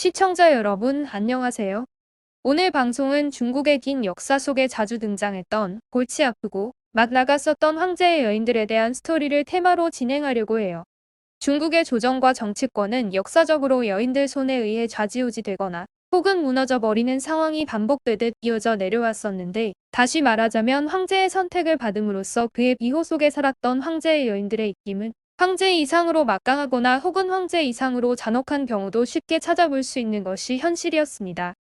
시청자 여러분 안녕하세요. 오늘 방송은 중국의 긴 역사 속에 자주 등장했던 골치 아프고 막 나갔었던 황제의 여인들에 대한 스토리를 테마로 진행하려고 해요. 중국의 조정과 정치권은 역사적으로 여인들 손에 의해 좌지우지 되거나 혹은 무너져 버리는 상황이 반복되듯 이어져 내려왔었는데 다시 말하자면 황제의 선택을 받음으로써 그의 비호 속에 살았던 황제의 여인들의 입김은 황제 이상으로 막강하거나 혹은 황제 이상으로 잔혹한 경우도 쉽게 찾아볼 수 있는 것이 현실이었습니다.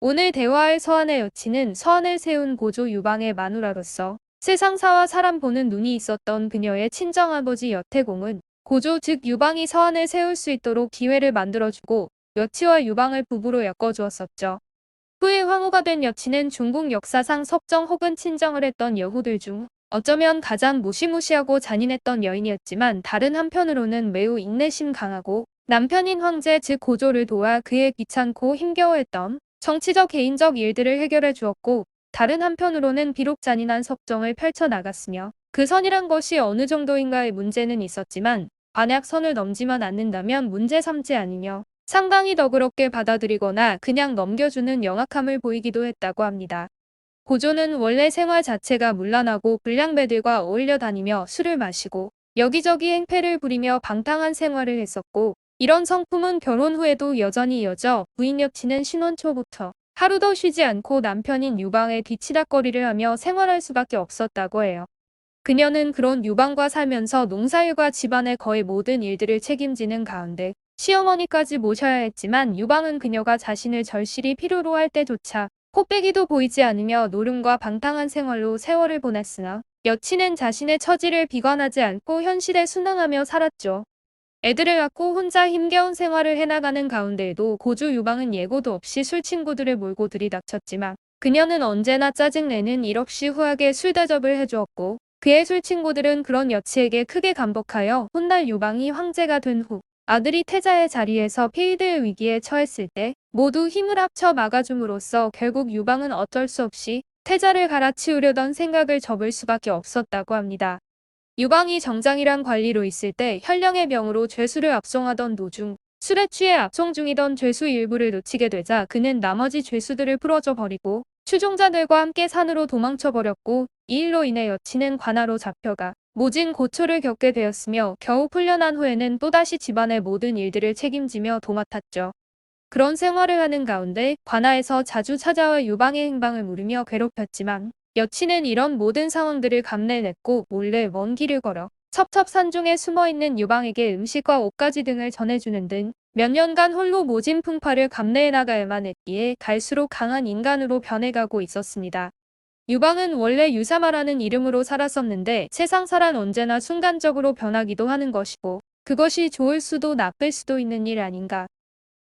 오늘 대화할 서한의 여친은 서한을 세운 고조 유방의 마누라로서 세상사와 사람 보는 눈이 있었던 그녀의 친정아버지 여태공은 고조 즉 유방이 서한을 세울 수 있도록 기회를 만들어주고 여치와 유방을 부부로 엮어주었었죠. 후에 황후가 된 여치는 중국 역사상 섭정 혹은 친정을 했던 여후들 중 어쩌면 가장 무시무시하고 잔인했던 여인이었지만 다른 한편으로는 매우 인내심 강하고 남편인 황제 즉 고조를 도와 그의 귀찮고 힘겨워했던 정치적 개인적 일들을 해결해 주었고 다른 한편으로는 비록 잔인한 섭정을 펼쳐나갔으며 그 선이란 것이 어느 정도인가의 문제는 있었지만 만약 선을 넘지만 않는다면 문제 삼지 아니며 상당히 너그럽게 받아들이거나 그냥 넘겨주는 영악함을 보이기도 했다고 합니다. 고조는 원래 생활 자체가 문란하고 불량배들과 어울려 다니며 술을 마시고 여기저기 행패를 부리며 방탕한 생활을 했었고 이런 성품은 결혼 후에도 여전히 이어져 부인 여친은 신혼 초부터 하루도 쉬지 않고 남편인 유방의 뒤치다거리를 하며 생활할 수밖에 없었다고 해요. 그녀는 그런 유방과 살면서 농사일과 집안의 거의 모든 일들을 책임지는 가운데 시어머니까지 모셔야 했지만 유방은 그녀가 자신을 절실히 필요로 할 때조차 코빼기도 보이지 않으며 노름과 방탕한 생활로 세월을 보냈으나 여친은 자신의 처지를 비관하지 않고 현실에 순응하며 살았죠. 애들을 낳고 혼자 힘겨운 생활을 해나가는 가운데에도 고주 유방은 예고도 없이 술 친구들을 몰고 들이닥쳤지만 그녀는 언제나 짜증내는 일 없이 후하게 술 대접을 해주었고 그의 술 친구들은 그런 여치에게 크게 감복하여 훗날 유방이 황제가 된 후 아들이 태자의 자리에서 폐위될 위기에 처했을 때 모두 힘을 합쳐 막아줌으로써 결국 유방은 어쩔 수 없이 태자를 갈아치우려던 생각을 접을 수밖에 없었다고 합니다. 유방이 정장이란 관리로 있을 때 현령의 병으로 죄수를 압송하던 도중 술에 취해 압송 중이던 죄수 일부를 놓치게 되자 그는 나머지 죄수들을 풀어줘 버리고 추종자들과 함께 산으로 도망쳐 버렸고 이 일로 인해 여친은 관하로 잡혀가 모진 고초를 겪게 되었으며 겨우 풀려난 후에는 또다시 집안의 모든 일들을 책임지며 도맡았죠. 그런 생활을 하는 가운데 관아에서 자주 찾아와 유방의 행방을 물으며 괴롭혔지만 여친은 이런 모든 상황들을 감내냈고 몰래 먼 길을 걸어 첩첩산중에 숨어있는 유방에게 음식과 옷가지 등을 전해주는 등 몇 년간 홀로 모진 풍파를 감내해 나가야만 했기에 갈수록 강한 인간으로 변해가고 있었습니다. 유방은 원래 유사마라는 이름으로 살았었는데 세상사란 언제나 순간적으로 변하기도 하는 것이고 그것이 좋을 수도 나쁠 수도 있는 일 아닌가.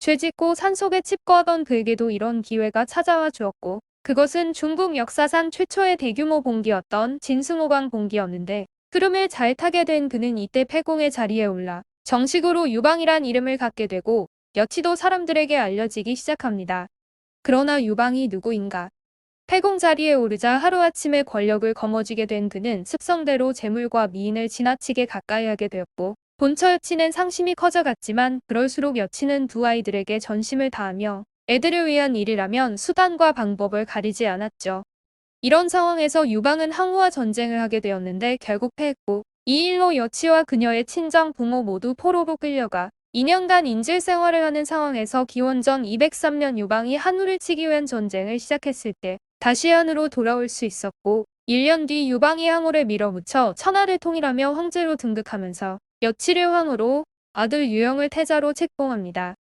죄짓고 산속에 칩거하던 그에게도 이런 기회가 찾아와 주었고 그것은 중국 역사상 최초의 대규모 봉기였던 진승호강 봉기였는데 흐름을 잘 타게 된 그는 이때 패공의 자리에 올라 정식으로 유방이란 이름을 갖게 되고 여치도 사람들에게 알려지기 시작합니다. 그러나 유방이 누구인가? 패공 자리에 오르자 하루아침에 권력을 거머쥐게 된 그는 습성대로 재물과 미인을 지나치게 가까이 하게 되었고 본처 여친은 상심이 커져갔지만 그럴수록 여친은 두 아이들에게 전심을 다하며 애들을 위한 일이라면 수단과 방법을 가리지 않았죠. 이런 상황에서 유방은 항우와 전쟁을 하게 되었는데 결국 패했고 이 일로 여치와 그녀의 친정 부모 모두 포로로 끌려가 2년간 인질 생활을 하는 상황에서 기원전 203년 유방이 한우를 치기 위한 전쟁을 시작했을 때 다시 한으로 돌아올 수 있었고 1년 뒤 유방이 항우를 밀어붙여 천하를 통일하며 황제로 등극하면서 여치를 황으로 아들 유영을 태자로 책봉합니다.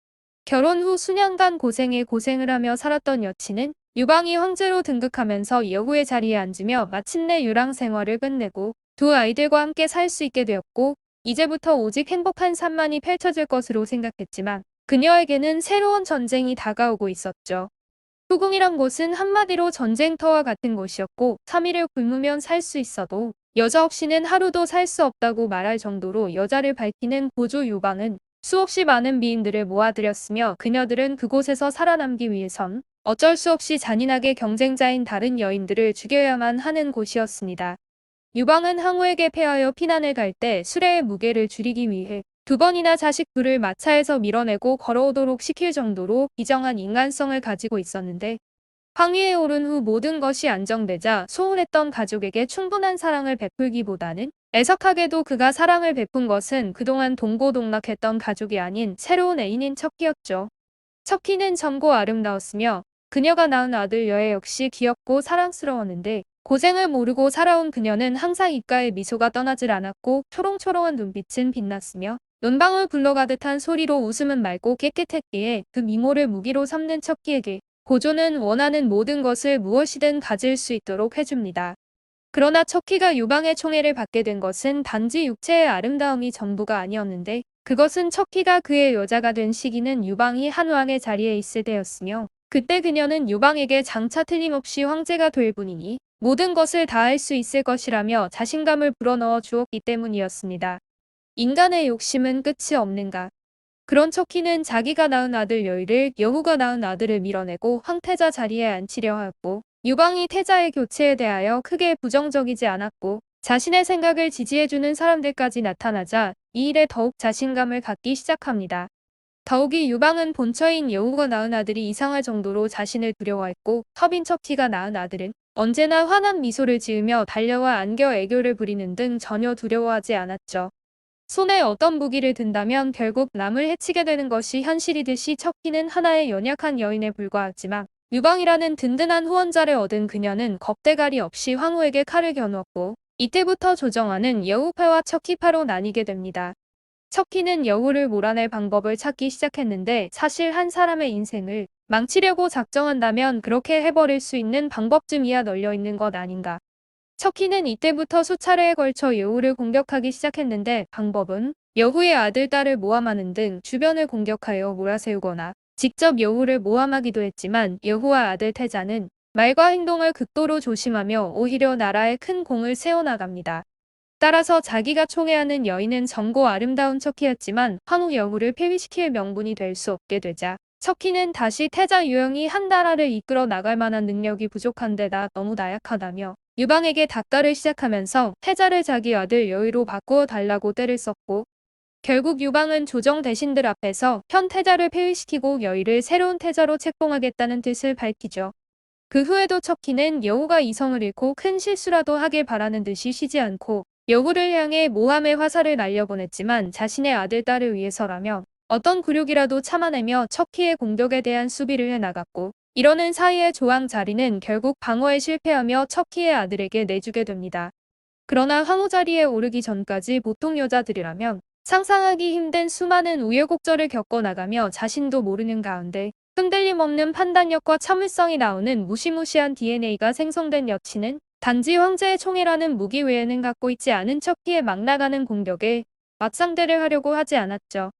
결혼 후 수년간 고생에 고생을 하며 살았던 여친은 유방이 황제로 등극하면서 여후의 자리에 앉으며 마침내 유랑 생활을 끝내고 두 아이들과 함께 살 수 있게 되었고 이제부터 오직 행복한 삶만이 펼쳐질 것으로 생각했지만 그녀에게는 새로운 전쟁이 다가오고 있었죠. 후궁이란 곳은 한마디로 전쟁터와 같은 곳이었고 3일을 굶으면 살 수 있어도 여자 없이는 하루도 살 수 없다고 말할 정도로 여자를 밝히는 고조 유방은 수없이 많은 미인들을 모아들였으며 그녀들은 그곳에서 살아남기 위해선 어쩔 수 없이 잔인하게 경쟁자인 다른 여인들을 죽여야만 하는 곳이었습니다. 유방은 항우에게 패하여 피난을 갈 때 수레의 무게를 줄이기 위해 두 번이나 자식 둘을 마차에서 밀어내고 걸어오도록 시킬 정도로 비정한 인간성을 가지고 있었는데 황위에 오른 후 모든 것이 안정되자 소홀했던 가족에게 충분한 사랑을 베풀기보다는 애석하게도 그가 사랑을 베푼 것은 그동안 동고동락했던 가족이 아닌 새로운 애인인 척키였죠. 척키는 젊고 아름다웠으며 그녀가 낳은 아들 여애 역시 귀엽고 사랑스러웠는데 고생을 모르고 살아온 그녀는 항상 입가에 미소가 떠나질 않았고 초롱초롱한 눈빛은 빛났으며 논방울 굴러가듯 한 소리로 웃음은 맑고 깨끗했기에 그 미모를 무기로 삼는 척키에게 고조는 원하는 모든 것을 무엇이든 가질 수 있도록 해줍니다. 그러나 척키가 유방의 총애를 받게 된 것은 단지 육체의 아름다움이 전부가 아니었는데 그것은 척키가 그의 여자가 된 시기는 유방이 한왕의 자리에 있을 때였으며 그때 그녀는 유방에게 장차 틀림없이 황제가 될 분이니 모든 것을 다 할 수 있을 것이라며 자신감을 불어넣어 주었기 때문이었습니다. 인간의 욕심은 끝이 없는가. 그런 척키는 자기가 낳은 아들 여의를 여우가 낳은 아들을 밀어내고 황태자 자리에 앉히려 하였고 유방이 태자의 교체에 대하여 크게 부정적이지 않았고 자신의 생각을 지지해주는 사람들까지 나타나자 이 일에 더욱 자신감을 갖기 시작합니다. 더욱이 유방은 본처인 여우가 낳은 아들이 이상할 정도로 자신을 두려워했고 터빈 척키가 낳은 아들은 언제나 환한 미소를 지으며 달려와 안겨 애교를 부리는 등 전혀 두려워하지 않았죠. 손에 어떤 무기를 든다면 결국 남을 해치게 되는 것이 현실이듯이 척키는 하나의 연약한 여인에 불과하지만 유방이라는 든든한 후원자를 얻은 그녀는 겁대가리 없이 황후에게 칼을 겨누었고 이때부터 조정하는 여우파와 척키파로 나뉘게 됩니다. 척키는 여우를 몰아낼 방법을 찾기 시작했는데 사실 한 사람의 인생을 망치려고 작정한다면 그렇게 해버릴 수 있는 방법쯤이야 널려있는 것 아닌가. 척키는 이때부터 수차례에 걸쳐 여우를 공격하기 시작했는데 방법은 여우의 아들, 딸을 모함하는 등 주변을 공격하여 몰아세우거나 직접 여우를 모함하기도 했지만 여우와 아들 태자는 말과 행동을 극도로 조심하며 오히려 나라에 큰 공을 세워나갑니다. 따라서 자기가 총애하는 여인은 젊고 아름다운 척키였지만 황후 여우를 폐위시킬 명분이 될 수 없게 되자 척키는 다시 태자 유영이 한 나라를 이끌어 나갈 만한 능력이 부족한 데다 너무 나약하다며 유방에게 닥달을 시작하면서 태자를 자기 아들 여의로 바꾸어 달라고 때를 썼고 결국 유방은 조정 대신들 앞에서 현 태자를 폐위시키고 여의를 새로운 태자로 책봉하겠다는 뜻을 밝히죠. 그 후에도 척키는 여우가 이성을 잃고 큰 실수라도 하길 바라는 듯이 쉬지 않고 여우를 향해 모함의 화살을 날려보냈지만 자신의 아들 딸을 위해서라면 어떤 굴욕이라도 참아내며 척키의 공격에 대한 수비를 해나갔고 이러는 사이에 조왕 자리는 결국 방어에 실패하며 척키의 아들에게 내주게 됩니다. 그러나 황후 자리에 오르기 전까지 보통 여자들이라면 상상하기 힘든 수많은 우여곡절을 겪어 나가며 자신도 모르는 가운데 흔들림 없는 판단력과 참을성이 나오는 무시무시한 DNA가 생성된 여친은 단지 황제의 총애라는 무기 외에는 갖고 있지 않은 척키에 막 나가는 공격에 맞상대를 하려고 하지 않았죠.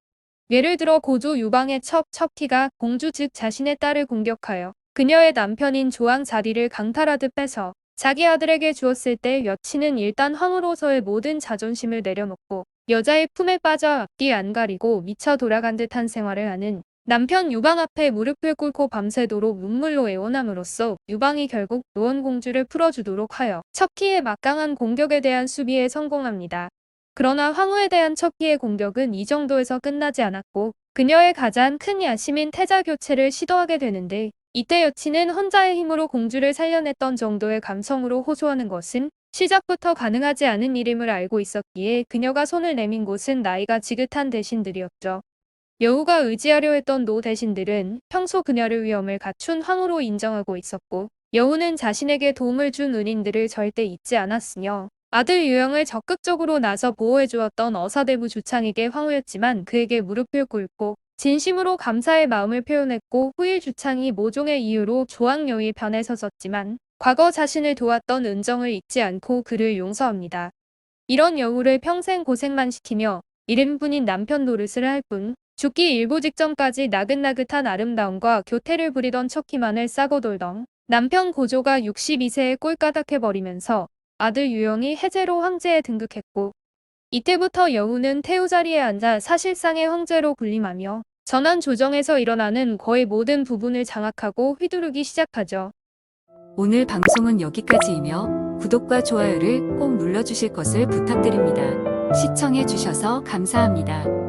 예를 들어 고조 유방의 척 척키가 공주 즉 자신의 딸을 공격하여 그녀의 남편인 조왕 자리를 강탈하듯 빼서 자기 아들에게 주었을 때 여친은 일단 황으로서의 모든 자존심을 내려놓고 여자의 품에 빠져 앞뒤 안 가리고 미쳐 돌아간 듯한 생활을 하는 남편 유방 앞에 무릎을 꿇고 밤새도록 눈물로 애원함으로써 유방이 결국 노원공주를 풀어주도록 하여 척키의 막강한 공격에 대한 수비에 성공합니다. 그러나 황후에 대한 척키의 공격은 이 정도에서 끝나지 않았고 그녀의 가장 큰 야심인 태자 교체를 시도하게 되는데 이때 여친은 혼자의 힘으로 공주를 살려냈던 정도의 감성으로 호소하는 것은 시작부터 가능하지 않은 일임을 알고 있었기에 그녀가 손을 내민 곳은 나이가 지긋한 대신들이었죠. 여우가 의지하려 했던 노 대신들은 평소 그녀를 위험을 갖춘 황후로 인정하고 있었고 여우는 자신에게 도움을 준 은인들을 절대 잊지 않았으며 아들 유영을 적극적으로 나서 보호해주었던 어사대부 주창에게 황후였지만 그에게 무릎을 꿇고 진심으로 감사의 마음을 표현했고 후일 주창이 모종의 이유로 조항여의 편에 서섰지만 과거 자신을 도왔던 은정을 잊지 않고 그를 용서합니다. 이런 여우를 평생 고생만 시키며 이름뿐인 남편 노릇을 할 뿐 죽기 일보 직전까지 나긋나긋한 아름다움과 교태를 부리던 척키만을 싸고 돌던 남편 고조가 62세에 꼴까닥해버리면서 아들 유영이 해제로 황제에 등극했고 이때부터 여우는 태우 자리에 앉아 사실상의 황제로 군림하며 전원 조정에서 일어나는 거의 모든 부분을 장악하고 휘두르기 시작하죠. 오늘 방송은 여기까지이며 구독과 좋아요를 꼭 눌러주실 것을 부탁드립니다. 시청해주셔서 감사합니다.